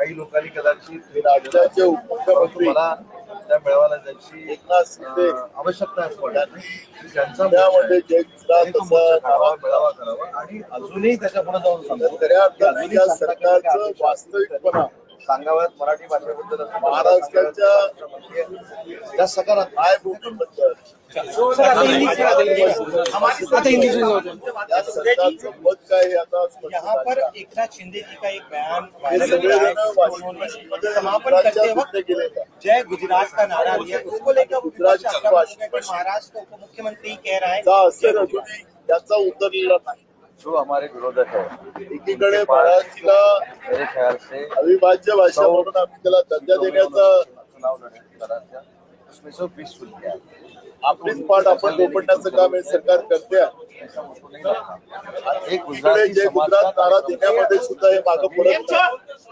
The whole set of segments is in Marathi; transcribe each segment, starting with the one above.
काही लोकांनी कदाचित हे राज्याचे उपमुख्यमंत्री मला त्या मेळाव्याला जायची एकनाथ शिंदे अं, आवश्यकता असं वाटत. त्यांचा त्यामध्ये गुजरात काढावा, मेळावा करावा आणि अजूनही त्याच्या पुढे जाऊन सांगतो खऱ्या अर्थाने सरकारचं वास्तविकपणा सांगाव्यात मराठी भाषेबद्दल महाराष्ट्राच्या त्या सकारात्मक हे यहाँ पर झालं. एकनाथ शिंदे जी का एक बयान वायरल सगळे हुआ जण उन्होंने वाशिम समापन करते वक्त गेले का जय गुजरात का नारा दिया। उसको लेकर महाराष्ट्र का उप मुख्यमंत्री कह रहा है। याचा उतरलेला नाही. जो हमारे विरोधक है एकीकडे मराठीला मेरे ख्याल से अविभाज्य भाषा म्हणून आम्ही त्याला दर्जा देण्याचा चुनाव उसमें से आपलीच पाठ आपण दोपटण्याचं काम हे सरकार करते आहे. एक गुजराती जे समाज गुजरात का नारा देण्यामध्ये सुद्धा हे मागं पडत नाही.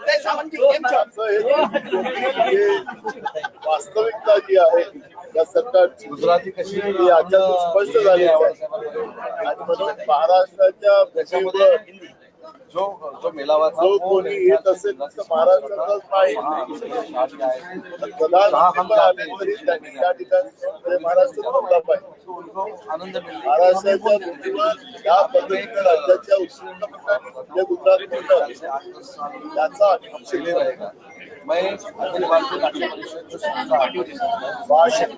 हे हे वास्तविकता जी आहे या सरकारची गुजराती कशी ही स्पष्ट झाली आहे. आणि म्हणून महाराष्ट्राच्या त्याच्यामध्ये जो जो मेळावा था जो वो कोणी येत असेल महाराष्ट्राचाच नाही प्रधानमंत्री पण आले. तरी त्यांनी त्या ठिकाणी महाराष्ट्र बोलला पाहिजे उनको आनंद महाराष्ट्राच्या या पद्धतीने राज्याच्या उत्कृष्ट जे गुजरात बोललं त्याचा चले रहेगा मैं अखिल भारतीय नाट्य परिषद जो संस्था है, वार्षिक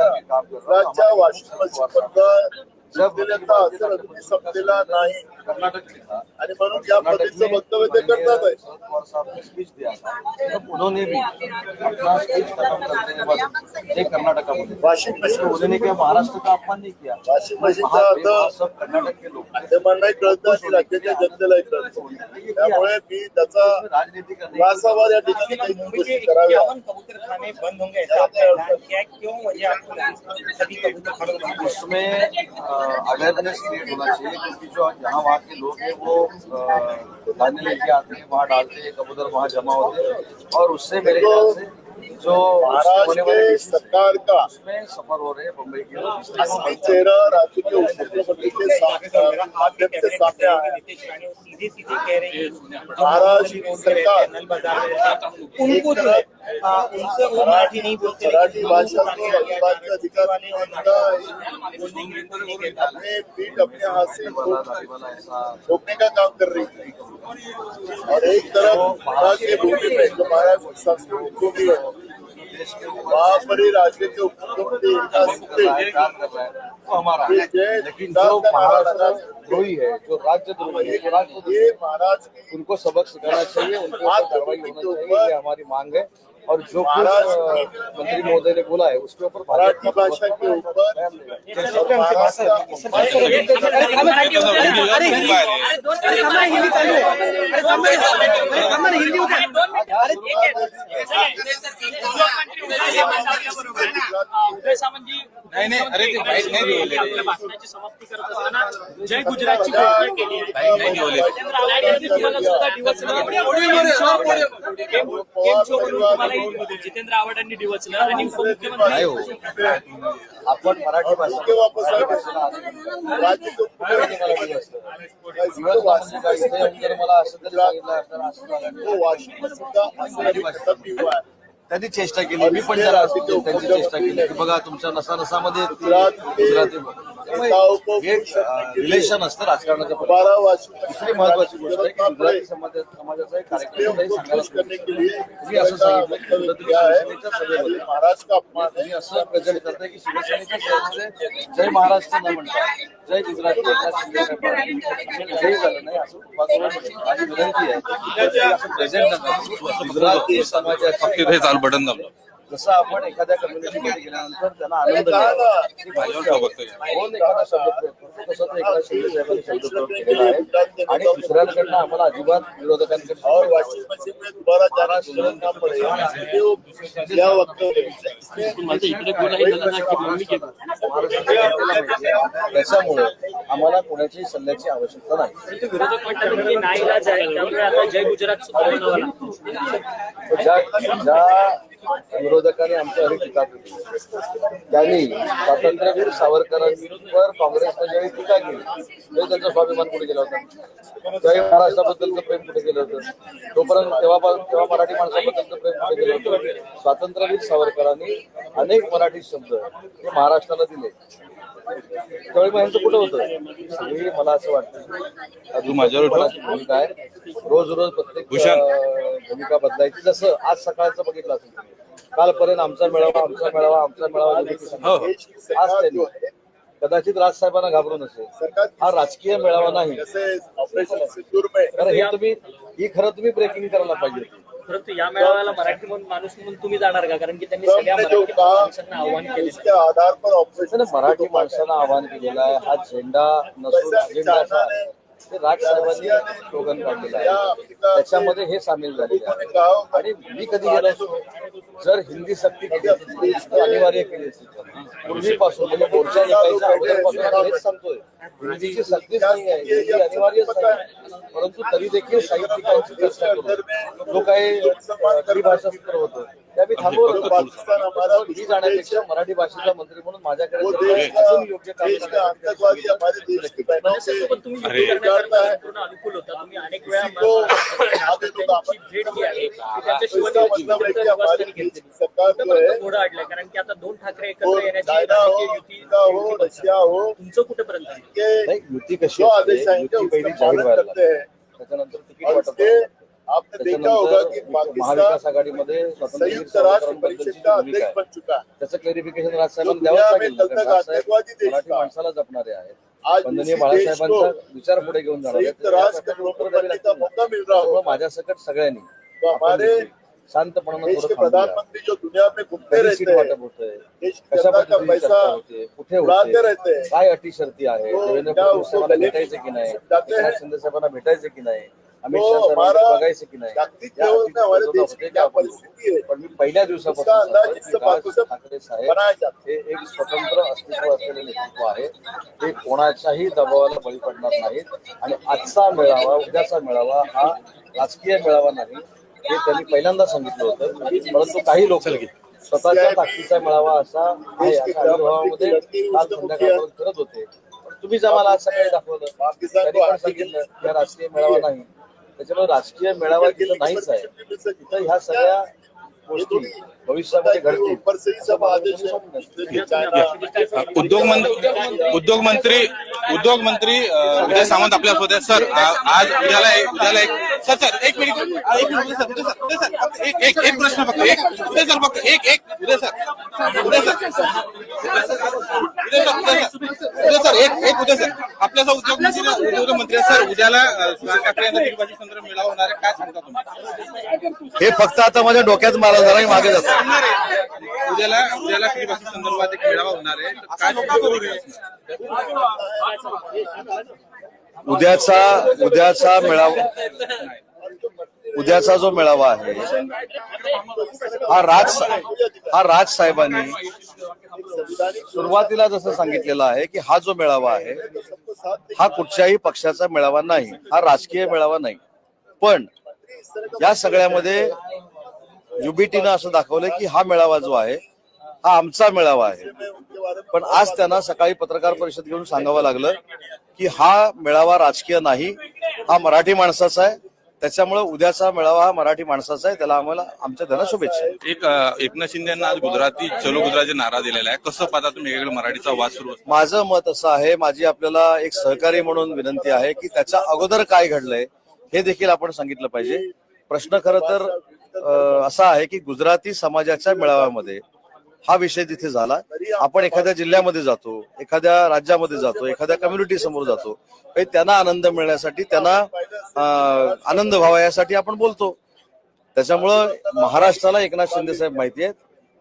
हूं. गुजरातच्या वार्षिक जिंकलेल्याचा असर अजूनही संपलेला नाही. आणि म्हणून या पद्धतीचं वक्तव्य ते करतात आहे. स्पीच दिया था तब उन्होंने भी अपना स्पीच खत्म करते के बाद एक कर्नाटक में वाशिम तो उन्होंने क्या महाराष्ट्र का अपमान नहीं किया. वाशिम मशीनचा वहाँ पे अर्थ वहाँ सब कर्नाटक के लोग थे. ते म्हणणं कळतं आणि राज्याच्या जनतेलाही कळतं. त्यामुळे मी त्याचा राजनीति या ठिकाणी इक्यावन कबूतर खाने बंद होंगे बंद उसमें अवेयरनेस क्रिएट होना चाहिए क्योंकि जो यहाँ वहाँ के लोग हैं वो धान्य लेके आते हैं वहाँ डालते हैं कबूतर वहाँ जमा होते हैं। और उससे मेरे ख्याल से जो होने वाले सरकार का उसमें सफर हो रहे हैं मुंबई के लोग असली चेहरा राज्य के उपमुख्यमंत्री के साथ माध्यम से सामने आया है। नीतीश रानी वो सीधे सीधे कह रही है। जो महाराष्ट्र मुख्यमंत्री बोलते सरकार रहते हैं, नल बाजार में रहते हैं, उनको जो है आ, उनसे वो मराठी नहीं बोलते मराठी लेकिन भाषा उनको को अविभाज्य अधिकार वाले और का बोलने की बिल्कुल नहीं कहता अपने पीठ अपने हाथ से वाला वाला ऐसा। रोकने का काम कर रही थी। और एक तरफ महाराज की भूमि में जो महाराज संस्कृत भूमि है ही राज्य के उपमुख्यमंत्री है जो द्रोही है राज्य द्रोही है उनको सबक सिखाना चाहिए उनके कार्रवाई होना चाहिए ये हमारी मांग है। और जो कुछ महाराज अ, मंत्री महोदय ने बोला है उसके ऊपर भाजपा मराठी भाषा के ऊपर बयान देगा। और महाराष्ट्र उदय सामंतजी नाही नाही अरे ते बाईक नाही बोलले आपल्या भाषणाची समाप्ती करत असताना जय गुजरातची घोषणा केली आहे राजेंद्र आव्हाड यांनी तुम्हाला सुद्धा डिवचलं जितेंद्र आव्हाडांनी डिवचलं आणि नाही उपमुख्यमंत्री हो. आपण मराठी भाषा है त्यांनी चेष्टा केली. मी पण जरा त्यांची चेष्टा केली. की बघा तुमच्या नसा नसामध्ये रिलेशन असतं राजकारणाचं पण. दोबारा वाशिम में दुसरी महत्वाची गोष्ट आहे की गुजराती समाजाचा एक कार्यक्रम असं सांगितलं की शिवसेनेच्या सभेमध्ये तुम्ही असं प्रेझेंट करताय की शिवसेनेच्या सभेमध्ये जय महाराष्ट्र न म्हणता जय गुजरात जय झालं नाही असं. माझी विनंती आहे. असं प्रेझेंट गुजराती समाजाच्या हे चालू बटन दाबलं. जसं आपण एखाद्या कम्युनिटीमध्ये गेल्यानंतर त्यांना आनंद बघतोय. कोण एखादा शब्द प्रयोग तसं साहेबांनी शब्द प्रयोग केलेला आहे. आणि दुसऱ्यांकडनं आम्हाला अजिबात. त्याच्यामुळे आम्हाला कोणाची सल्ल्याची आवश्यकता नाही. जय ज्या विरोधकांनी आमच्या आमच्यावर टीका केली. त्यांनी स्वातंत्र्यवीर सावरकरांवर काँग्रेसने ज्यावेळी टीका केली ते त्यांचा स्वाभिमान कुठे गेला होता. त्यावेळी महाराष्ट्राबद्दलचं प्रेम कुठे गेलं होतं. तोपर्यंत तेव्हा तेव्हा मराठी माणसाबद्दलचं प्रेम कुठे गेलं होतं. स्वातंत्र्यवीर सावरकरांनी अनेक मराठी शब्द हे महाराष्ट्राला दिले. त्यावेळी मग यांचं कुठं होतं? सगळी मला असं वाटतं. तू माझ्यावर ठेव. भूमिका आहे. रोज रोज प्रत्येक भूषण. अं, भूमिका बदलायची. जसं आज सकाळचं बघितलं असेल तुम्ही. कालपर्यंत आमचा मेळावा आमचा मेळावा आमचा मेळावा हो, देखील आज त्यांनी कदाचित राजसाहेबांना घाबरून असेल हा राजकीय मेळावा नाही. ऑपरेशन सिंदूर में कारण हे तुम्ही ही खरं तुम्ही ब्रेकिंग करायला पाहिजे होती. परंतु या मेळाव्याला मराठी म्हणून माणूस म्हणून तुम्ही जाणार का कारण की त्यांनी सगळ्या मराठी माणसांना आव्हान केले आधार पर ऑपरेशन मराठी माणसांना आवाहन केलेलं आहे हा झेंडा नसून अजेंडा असा आहे ते राजसाहेबांनी स्लोगन काढलेलं आहे. त्याच्यामध्ये हे सामील झालेले आहे. आणि मी कधी गेलो असतो जर हिंदी सक्ती केली तर अनिवार्य केली असती पूर्वीपासून म्हणजे मोर्चा निघायच्या अगोदरपासून हेच सांगतोय. हिंदीची सक्तीच नाही आहे हिंदी अनिवार्यच नाही परंतु तरी देखील साहित्यिकांची चर्चा करून जो काही त्रिभाषास्त्र होतं मी थांबवलं. पाकिस्तान हमारा मी जाण्यापेक्षा मराठी भाषेचा मंत्री म्हणून माझ्याकडे वो जर देश काही अजून योग्य काम देश का आतंकवादी हमारे देश की बहनों से सोबत तुम्ही अरे. युती करण्यासाठी पूर्ण अनुकूल होता. तुम्ही अनेक वेळा तो त्यांची भेट जी आहे ती त्यांच्या इसका मतलब है कि हमारी शिवसेनेची देश की सरकार जो है घोडं अडलंय कारण की आता दोन ठाकरे वो एकत्र येण्याची चाइना हो राजकीय युती अमेरिका हो रशिया हो तुमचं कुठेपर्यंत आहे? के नाही युती कशी जो असते आदेश आएंगे युती पहिली उसका जाहीर पालन व्हायला करते लागते हैं त्याच्यानंतर तिकीट और वाटप. आपने देखा होगा कि महाविकास आघाडीमध्ये संयुक्त राष्ट्र परिषद सावरकरांबद्दलची का भूमिका अध्यक्ष बन चुका त्याचं क्लेरिफिकेशन राजसाहेबांना। माणसाला जपणारे आहेत. आज बाळासाहेबांचा विचार पुढे घेऊन जाणार माझ्या सकट सगळ्यांनी हमारे शांतपणानं. प्रधानमंत्री जो दुनिया में घूमते रहते हैं देश की जनता का पैसा कुठे उड़ाते होते रहते हैं। काय अटी शर्ती आहे देवेंद्र फडणवीस साहेबांना भेटायचे की नाही? शिंदे साहेबांना भेटायचे की नाही? अमित शाह बघायचे की नाही? जागतिक या परिस्थिती है पण मी पहिल्या दिवसापासून ठाकरे साहेब हे एक स्वतंत्र अस्तित्व असलेले नेतृत्व आहे. ते कोणाच्याही दबावाला बळी पडणार नाहीत. आणि आजचा मेळावा उद्याचा मेळावा हा राजकीय मेळावा नाही. हे त्यांनी पहिल्यांदा सांगितलं होतं. परंतु काही लोक स्वतःच्या ताकदीचा मेळावा असा आहे अशा अनुभवामध्ये काल संध्याकाळपर्यंत करत होते. पण तुम्हीच आम्हाला आज सकाळी दाखवलं सांगितलं की हा राजकीय मेळावा नाही. त्याच्यामुळे राजकीय मेळावा तिथं नाहीच आहे. तिथं ह्या सगळ्या गोष्टी भविष्यामध्ये घडतील. उद्योग मंत्री उद्योग मंत्री उद्योग मंत्री उदय सामंत आपल्यासोबत आहेत. सर आज उद्याला एक उद्याला एक सर सर एक मिनिट एक minute Uday sir Uday sir Uday sir फक्त एक एक एक प्रश्न फक्त एक उदय सर फक्त एक एक Uday sir Uday sir Uday sir Uday sir Uday sir एक एक उदय सर आपल्याचा उद्योग मंत्री उद्योग मंत्री आहेत. सर उद्याला ठाकरे निर्वाचित संदर्भ मेळावा होणार आहे काय सांगता तुम्ही हे फक्त आता माझ्या डोक्यात मारा जरा मागे जातो. उद्याला उद्याला संदर्भात एक मेळावा होणार आहे काय उद्याचा उद्याचा मेळावा उद्याचा जो मेळावा आहे हा राज हा राज साहेबांनी सुरुवातीला जसं सांगितलेलं आहे की हा जो मेळावा आहे हा कुठच्याही पक्षाचा मेळावा नाही हा राजकीय मेळावा नाही. पण या सगळ्यामध्ये युबीटीनं असं दाखवलं की हा मेळावा जो आहे हा आमचा मेळावा आहे. पण आज त्यांना सकाळी पत्रकार परिषद घेऊन सांगावं लागलं की हा मेळावा राजकीय नाही हा मराठी माणसाचा आहे. त्याच्यामुळे उद्याचा मेळावा हा मराठी माणसाचा आहे. त्याला आम्हाला आमच्या त्यांना शुभेच्छा एक एकनाथ शिंदे यांना आज गुजराती चलो गुजराती नारा दिलेला आहे. कसं पाहता तुम्ही वेगवेगळ्या मराठीचा वाद सुरू माझं मत असं आहे माझी आपल्याला एक सहकारी म्हणून विनंती आहे की त्याच्या अगोदर काय घडलंय हे देखील आपण सांगितलं पाहिजे. प्रश्न खरं तर असा आहे की गुजराती समाजाच्या मेळाव्यामध्ये हा विषय तिथे झाला. आपण एखाद्या जिल्ह्यामध्ये जातो एखाद्या राज्यामध्ये जातो एखाद्या कम्युनिटी समोर जातो. काही त्यांना आनंद मिळण्यासाठी त्यांना आनंद व्हावा यासाठी आपण बोलतो. त्याच्यामुळं महाराष्ट्राला एकनाथ शिंदे साहेब माहिती आहेत.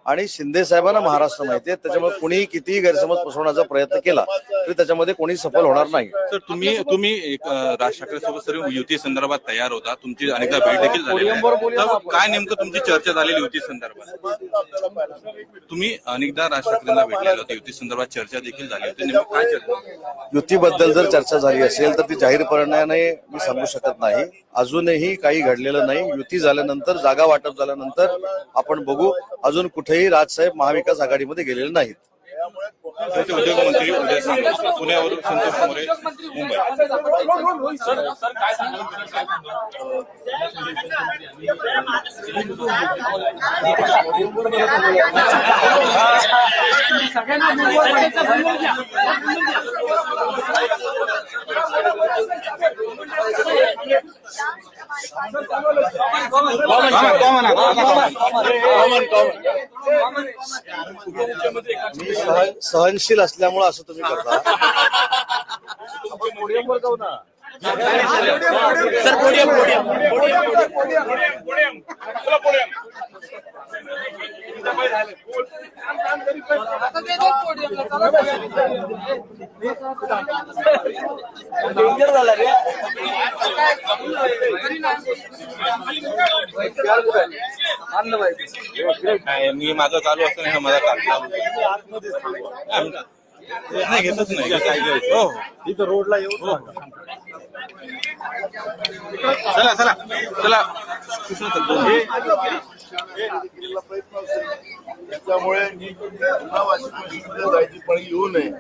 आणि शिंदे साहेबांना महाराष्ट्र माहिती आहे त्याच्यामुळे कोणी कितीही गैरसमज पसरवण्याचा प्रयत्न केला तरी त्याच्यामध्ये कोणी सफल होणार नाही. सर तुम्ही तुम्ही राज ठाकरे सोबत सर्व युती संदर्भात तयार होता. तुमची अनेकदा भेट देखील आहे. काय नेमकं तुमची चर्चा झालेली युती संदर्भात? तुम्ही अनेकदा राज ठाकरेंना भेटलेला होता. युती संदर्भात चर्चा देखील झाली होती. नेमकं काय चर्चा युतीबद्दल जर चर्चा झाली असेल तर ती जाहीरपणाने मी सांगू शकत नाही. अजूनही काही घडलेलं नाही. युती झाल्यानंतर जागा वाटप झाल्यानंतर आपण बघू. अजून कुठेही राजसाहेब महाविकास आघाडीमध्ये गेलेले नाहीत. उद्योगमंत्री उदय सामंत पुण्यावरून संतोष मोरे मुंबई. मी सहन सहनशील असल्यामुळे असं तुम्ही करता. डेंजर झाला रे काय मी माझं चालू असतो नाही माझा काढला नाही घेतच नाही हो तिथं रोडला येऊ चला. चला चला प्रयत्न असेल. त्याच्यामुळे पुन्हा वाशिम जायची पळी येऊ नये.